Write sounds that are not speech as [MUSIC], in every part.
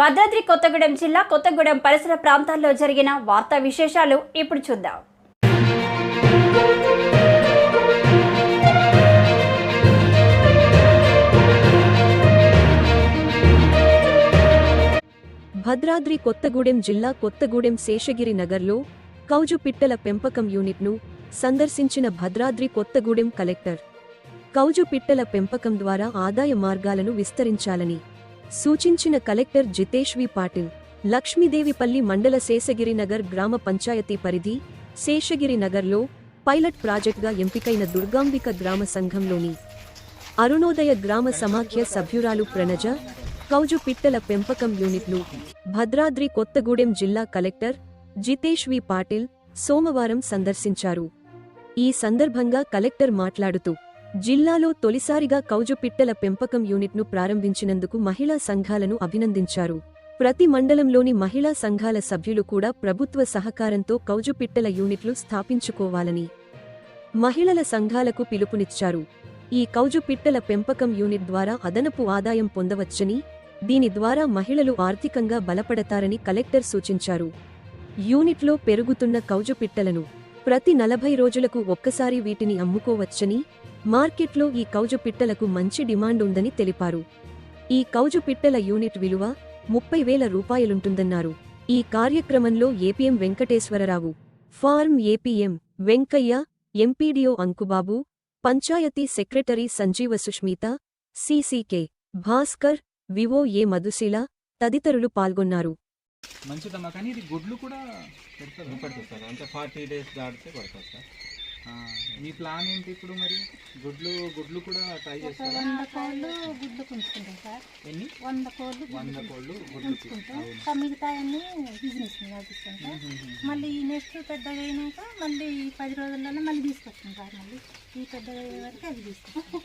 భద్రాద్రి కొత్తగూడెం జిల్లా కొత్తగూడెం పరిసర ప్రాంతాల్లో జరిగిన వార్తా విశేషాలు ఇప్పుడు చూద్దాం. భద్రాద్రి కొత్తగూడెం జిల్లా కొత్తగూడెం శేషగిరి నగర్లో కౌజు పిట్టల పెంపకం యూనిట్ను సందర్శించిన భద్రాద్రి కొత్తగూడెం కలెక్టర్. కౌజు పిట్టల పెంపకం ద్వారా ఆదాయ మార్గాలను విస్తరించాలని సూచించిన కలెక్టర్ జితేష్వి పాటిల్ లక్ష్మీదేవిపల్లి మండల శేషగిరినగర్ గ్రామ పంచాయతీ పరిధి శేషగిరి నగర్లో పైలట్ ప్రాజెక్టుగా ఎంపికైన దుర్గాంబిక గ్రామ సంఘంలోని అరుణోదయ గ్రామ సమాఖ్య సభ్యురాలు ప్రణజ కౌజు పిట్టల పెంపకం యూనిట్లు భద్రాద్రి కొత్తగూడెం జిల్లా కలెక్టర్ జితేష్ వి. పాటిల్ సోమవారం సందర్శించారు. ఈ సందర్భంగా కలెక్టర్ మాట్లాడుతూ జిల్లాలో తొలిసారిగా కౌజు పిట్టల పెంపకం యూనిట్ను ప్రారంభించినందుకు మహిళా సంఘాలను అభినందించారు. ప్రతి మండలంలోని మహిళా సంఘాల సభ్యులు కూడా ప్రభుత్వ సహకారంతో కౌజు పిట్టల యూనిట్లు స్థాపించుకోవాలని మహిళల సంఘాలకు పిలుపునిచ్చారు. ఈ కౌజు పిట్టల పెంపకం యూనిట్ ద్వారా అదనపు ఆదాయం పొందవచ్చని దీని ద్వారా మహిళలు ఆర్థికంగా బలపడతారని కలెక్టర్ సూచించారు. యూనిట్లో పెరుగుతున్న కౌజు పిట్టలను ప్రతి నలభై రోజులకు ఒక్కసారి వీటిని అమ్ముకోవచ్చని మార్కెట్లో ఈ కౌజు పిట్టలకు మంచి డిమాండ్ ఉందని తెలిపారు. ఈ కౌజు పిట్టల యూనిట్ విలువ ముప్పై వేల రూపాయలుంటుందన్నారు. ఈ కార్యక్రమంలో APM Venkateswara Rao farm APM Venkaiah MPDO Ankubabu panchayat secretary Sanjeeva Sushmitha CCK Bhaskar VO A Madhusheela తదితరులు పాల్గొన్నారు. మంచిదమ్మా కానీ ఇది గుడ్లు కూడా పెడతారు? అంటే ఫార్టీ డేస్ దాటితే పడుతుంది సార్. మీ ప్లాన్ ఏంటి ఇప్పుడు మరి? గుడ్లు గుడ్లు కూడా ట్రై చేస్తారా? వంద కోళ్ళు గుడ్లు సార్. ఎన్ని? వంద కోళ్ళు వంద కోళ్ళు మిగతా అన్ని బిజినెస్ నడిపిస్తాం సార్. మళ్ళీ ఈ నెక్స్ట్ పెద్దగా అయినాక మళ్ళీ పది రోజుల్లోనే మళ్ళీ తీసుకొస్తాం సార్ మళ్ళీ. ఈ పెద్దగా అయ్యే వరకు అది తీసుకొస్తాం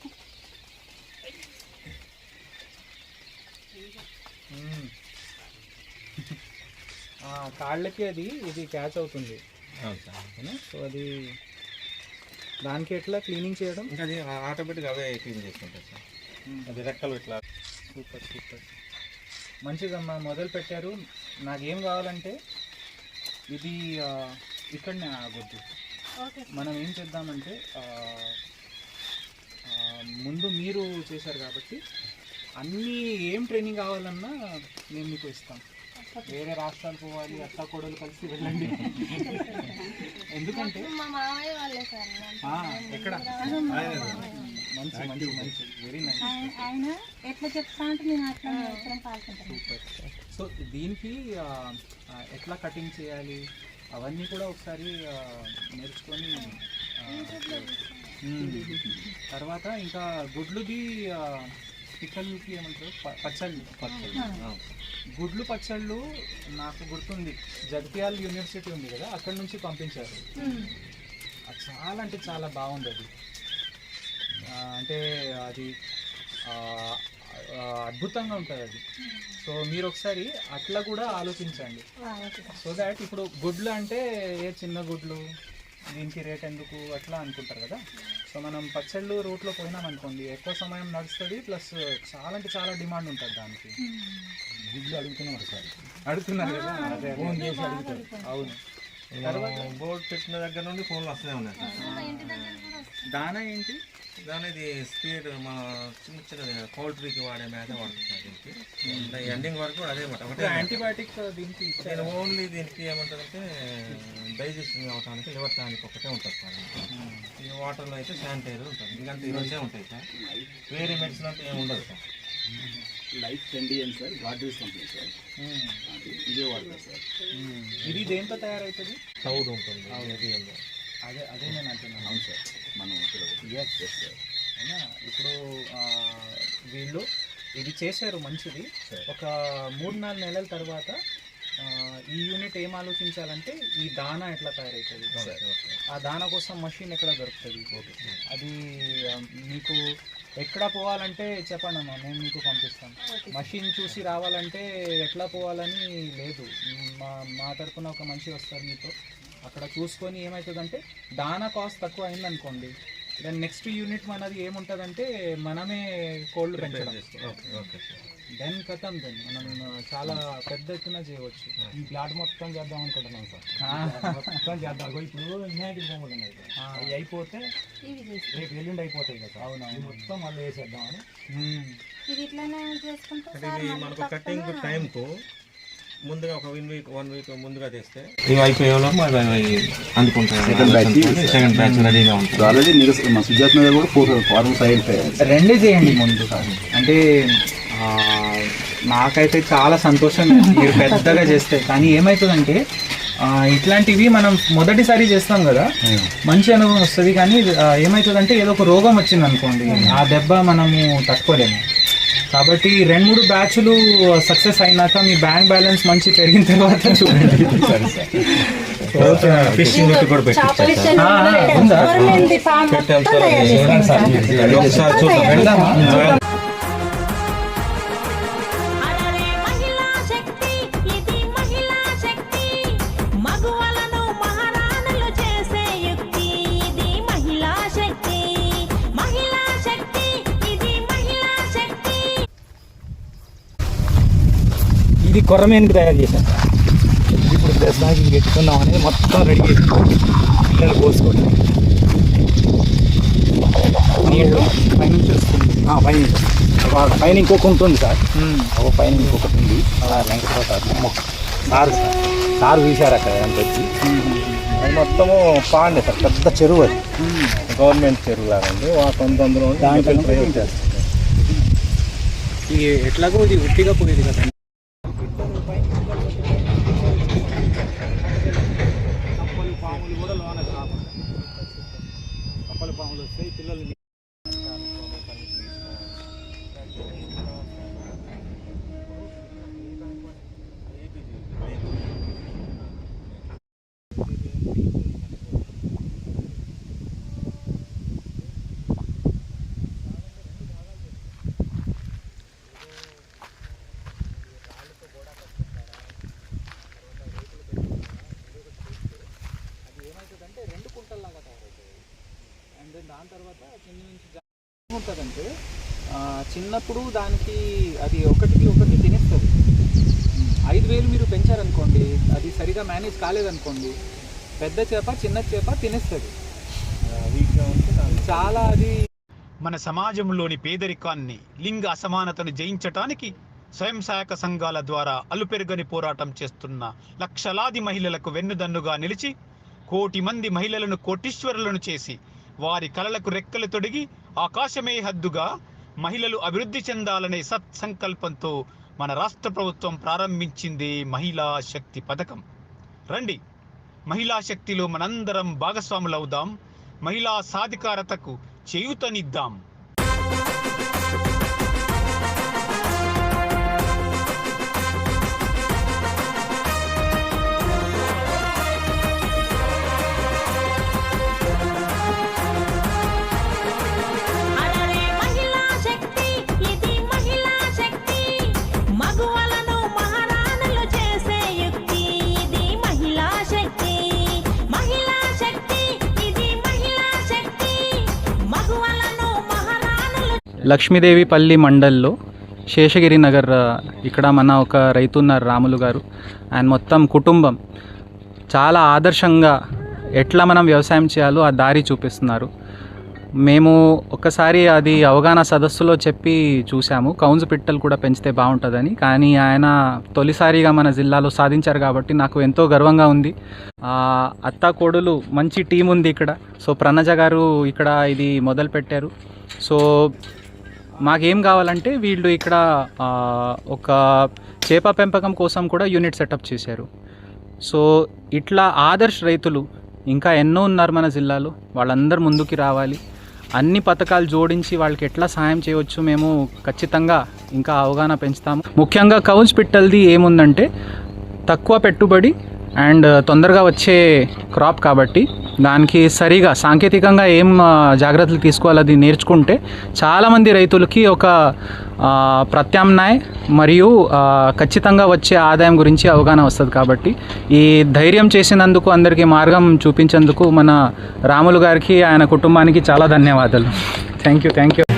కాళ్ళకి అది ఇది క్యాచ్ అవుతుంది. అవును సార్. ఓకేనా? సో అది దానికి ఎట్లా క్లీనింగ్ చేయడం? ఇంకా అది ఆటోమేటిక్గా అవే క్లీన్ చేసుకుంటారు సార్. అది రెక్కలు ఇట్లా. Super super. మంచిదమ్మా మొదలు పెట్టారు. నాకేం కావాలంటే ఇది ఇక్కడనే ఆగొద్దు ఓకే. మనం ఏం చేద్దామంటే ముందు మీరు చేశారు కాబట్టి అన్నీ ఏం ట్రైనింగ్ కావాలన్నా మేము మీకు ఇస్తాం. వేరే రాష్ట్రాలు పోవాలి అత్త కోడలు కలిసి వెళ్ళండి. ఎందుకంటే? మా మామయ్య వాళ్ళే సార్ ఆ, ఎక్కడ? మంచి మంచి మంచి. వెరీ నైస్ ఆయన- ఎట్లా చెప్తా అంటే నేను అట్లా సూపర్ సో దీనికి ఎట్లా కటింగ్ చేయాలి? అవన్నీ కూడా ఒకసారి నేర్చుకొని. తర్వాత ఇంకా గుడ్లుది ఆ, పిక్కలకి ఏమంటారు? పచ్చళ్ళు. గుడ్లు పచ్చళ్ళు నాకు గుర్తుంది. జగిత్యాల యూనివర్సిటీ ఉంది కదా అక్కడ నుంచి పంపించారు. అది చాలా అంటే చాలా బాగుంది అది అంటే అది అద్భుతంగా ఉంటుంది అది. సో మీరు ఒకసారి అట్లా కూడా ఆలోచించండి. సో దాట్ ఇప్పుడు గుడ్లు అంటే ఏ చిన్న గుడ్లు? దీనికి రేట్ ఎందుకు? అట్లా అనుకుంటారు కదా. సో మనం పచ్చళ్ళు రూట్లో పోయినాం అనుకోండి ఎక్కువ సమయం నడుస్తుంది ప్లస్ చాలా అంటే చాలా డిమాండ్ ఉంటుంది దానికి. గుడ్లు అడుగుతున్నారు సార్ అడుగుతున్నారు కదా? అదే అదే. ఫోన్ చేసి అడుగుతారు. అవును. తర్వాత బోర్డు పెట్టిన దగ్గర నుండి ఫోన్లు వస్తూనే ఉన్నాయి. దానా ఏంటి? దాని ఇది స్పీడ్ మా చిన్న చిన్న పౌల్ట్రీకి వాడే మేత వాడుతుంది సార్ దీనికి ఎండింగ్ వరకు కూడా అదే మాట. ఒకటే. యాంటీబయాటిక్ దీనికి నేను ఓన్లీ దీనికి ఏమంటారంటే డైజెషన్ అవటానికి లివర్ టానిక్ ఒకటే ఉంటుంది సార్. ఈ వాటర్లో అయితే శానిటైజర్ ఉంటుంది. ఇంకంతా ఈ రెండే ఉంటాయి సార్. వేరే మెడిసిన్ అంటే ఏమి ఉండదు సార్. లైఫ్ ట్రెండీ అని సార్ గాడ్రేజ్ కంపెనీ సార్. అది ఇదే వాడతారు సార్. ఇది దేంతో తయారవుతుంది? సౌడ్ ఉంటుంది. అదే అదే నేను అంటున్నాను. అవును సార్. మనం ఇక్కడ ఎస్ సార్ అవునా ఇప్పుడు వీళ్ళు ఇది చేశారు మంచిది. ఒక మూడు నాలుగు నెలల తర్వాత ఈ యూనిట్ ఏం ఆలోచించాలంటే ఈ దానా ఎట్లా తయారవుతుంది. ఆ దానా కోసం మషిన్ ఎక్కడ దొరుకుతుంది? అది మీకు ఎక్కడ పోవాలంటే చెప్పండి అమ్మా మేము మీకు పంపిస్తాం మషిన్ చూసి రావాలంటే ఎట్లా పోవాలని లేదు. మా మా తరపున ఒక మనిషి వస్తారు మీతో. అక్కడ చూసుకొని ఏమవుతుందంటే దానా కాస్ట్ తక్కువ అయిందనుకోండి దెన్ నెక్స్ట్ యూనిట్ మనది ఏముంటుందంటే మనమే కోళ్ళు పెంచడం. ఓకే ఓకే సార్ దెన్ కథం దెన్ మనం చాలా పెద్ద ఎత్తున చేయవచ్చు. ఈ ప్లాట్ మొత్తం చేద్దాం అనుకుంటున్నాం సార్. మొత్తం చేద్దాం. ఇప్పుడు వినాయకుడి బొమ్మలు ఉన్నాయి అవి అయిపోతే రేపు ఎల్లుండి అయిపోతాయి కదా అవును మొత్తం మళ్ళీ వేసేద్దామని. మ్మ్. ఇది ఇట్లానే చేసుకుంటే అంటే సార్ ఇది మళ్ళీ మనకు కటింగ్ టైంకు ముందుగా ఒక వన్ వీక్ వన్ వీక్ ముందుగా తెస్తే. ఇవి అయిపోయేలోపు అవి అందుకుంటాయి. సెకండ్ బ్యాచ్ రెడీగా ఉంటుంది ఆల్రెడీ నీకు మా సుజాత్ నగర్ కూడా ఫోర్ ఫార్మ్ సైడ్ రెండే చేయండి ముందు అంటే ఆ, నాకైతే చాలా సంతోషం. మీరు పెద్దగా చేస్తే. కానీ ఏమవుతుందంటే ఆ, ఇట్లాంటివి మనం మొదటిసారి చేస్తాం కదా మంచి అనుభవం వస్తుంది. కానీ ఏమవుతుందంటే ఏదో ఒక రోగం వచ్చింది అనుకోండి ఆ దెబ్బ మనము తట్టుకోలేము. కాబట్టి రెండు మూడు బ్యాచ్లు సక్సెస్ అయినాక మీ బ్యాంక్ బ్యాలెన్స్ మంచి పెరిగిన తర్వాత చూడండి. [LAUGHS] ఫిషింగ్ కూడా ఇది కొర్రమేనికి తయారు చేశాను సార్ ఇప్పుడు దసరాకి పెట్టుకుందాం అనేది మొత్తం రెడీ చేసి పిల్లలు పోసుకోండి నీళ్ళు పైనుంచి వస్తుంది. పైన పైన ఇంకొక ఉంటుంది సార్. ఒక పైన ఇంకొకటి ఉంది. అలా వెంకటరావు సార్ సార్. సార్ చూశారు అక్కడ ఎంత వచ్చి. అది మొత్తము పాండే సార్. పెద్ద చెరువు అది. గవర్నమెంట్ చెరువు ఉంది కొంత అందులో ప్రయోగం చేస్తారు ఇది ఎట్లాగో ఇది ఉట్టిగా పోయేది కదా కప్పలు పాములు కూడా లోన రాకుండా కప్పలు పాములు వస్తాయి పిల్లలు అండ్ దెన్ దాని తర్వాత కింద నుంచి ఏముంటుందంటే చిన్నప్పుడు దానికి అది ఒకటికి ఒకటి తినేస్తుంది. ఐదు వేలు మీరు పెంచారనుకోండి అది సరిగా మేనేజ్ కాలేదనుకోండి పెద్ద చేప చిన్న చేప తినేస్తుంది. చాలా అది మన సమాజంలోని పేదరికాన్ని లింగ అసమానతను జయించటానికి స్వయం సహాయక సంఘాల ద్వారా అలుపెరుగని పోరాటం చేస్తున్న లక్షలాది మహిళలకు వెన్నుదన్నుగా నిలిచి కోటి మంది మహిళలను కోటీశ్వరులను చేసి వారి కలలకు రెక్కలు తొడిగి ఆకాశమే హద్దుగా మహిళలు అభివృద్ధి చెందాలనే సత్సంకల్పంతో మన రాష్ట్ర ప్రభుత్వం ప్రారంభించింది మహిళా శక్తి పథకం. రండి మహిళా శక్తిలో మనందరం భాగస్వాములవుదాం మహిళా సాధికారతకు చేయూతనిద్దాం. లక్ష్మీదేవిపల్లి మండల్లో శేషగిరి నగర్ ఇక్కడ మన ఒక రైతు ఉన్నారు రాములు గారు. ఆయన మొత్తం కుటుంబం చాలా ఆదర్శంగా ఎట్లా మనం వ్యవసాయం చేయాలో ఆ దారి చూపిస్తున్నారు. మేము ఒకసారి అది అవగాహన సదస్సులో చెప్పి చూసాము కౌన్సు పిట్టలు కూడా పెంచితే బాగుంటుందని. కానీ ఆయన తొలిసారిగా మన జిల్లాలో సాధించారు కాబట్టి నాకు ఎంతో గర్వంగా ఉంది. అత్త కోడలు మంచి టీం ఉంది ఇక్కడ. సో ప్రణజ గారు ఇక్కడ ఇది మొదలు పెట్టారు సో మాకేం కావాలంటే వీళ్ళు ఇక్కడ ఒక చేప పెంపకం కోసం కూడా యూనిట్ సెటప్ చేశారు. సో ఇట్లా ఆదర్శ రైతులు ఇంకా ఎన్నో ఉన్నారు మన జిల్లాలో వాళ్ళందరూ ముందుకి రావాలి. అన్ని పథకాలు జోడించి వాళ్ళకి ఎట్లా సాయం చేయవచ్చు మేము ఖచ్చితంగా ఇంకా అవగాహన పెంచుతాము. ముఖ్యంగా కౌన్స్ పిట్టల్ది ఏముందంటే తక్కువ పెట్టుబడి అండ్ తొందరగా వచ్చే క్రాప్ కాబట్టి దానికి సరిగా సాంకేతికంగా ఏం జాగ్రత్తలు తీసుకోవాలి అది నేర్చుకుంటే చాలామంది రైతులకి ఒక ప్రత్యామ్నాయ మరియు ఖచ్చితంగా వచ్చే ఆదాయం గురించి అవగాహన వస్తుంది కాబట్టి ఈ ధైర్యం చేసినందుకు అందరికీ మార్గం చూపించేందుకు మన రాములు గారికి ఆయన కుటుంబానికి చాలా ధన్యవాదాలు. Thank you thank you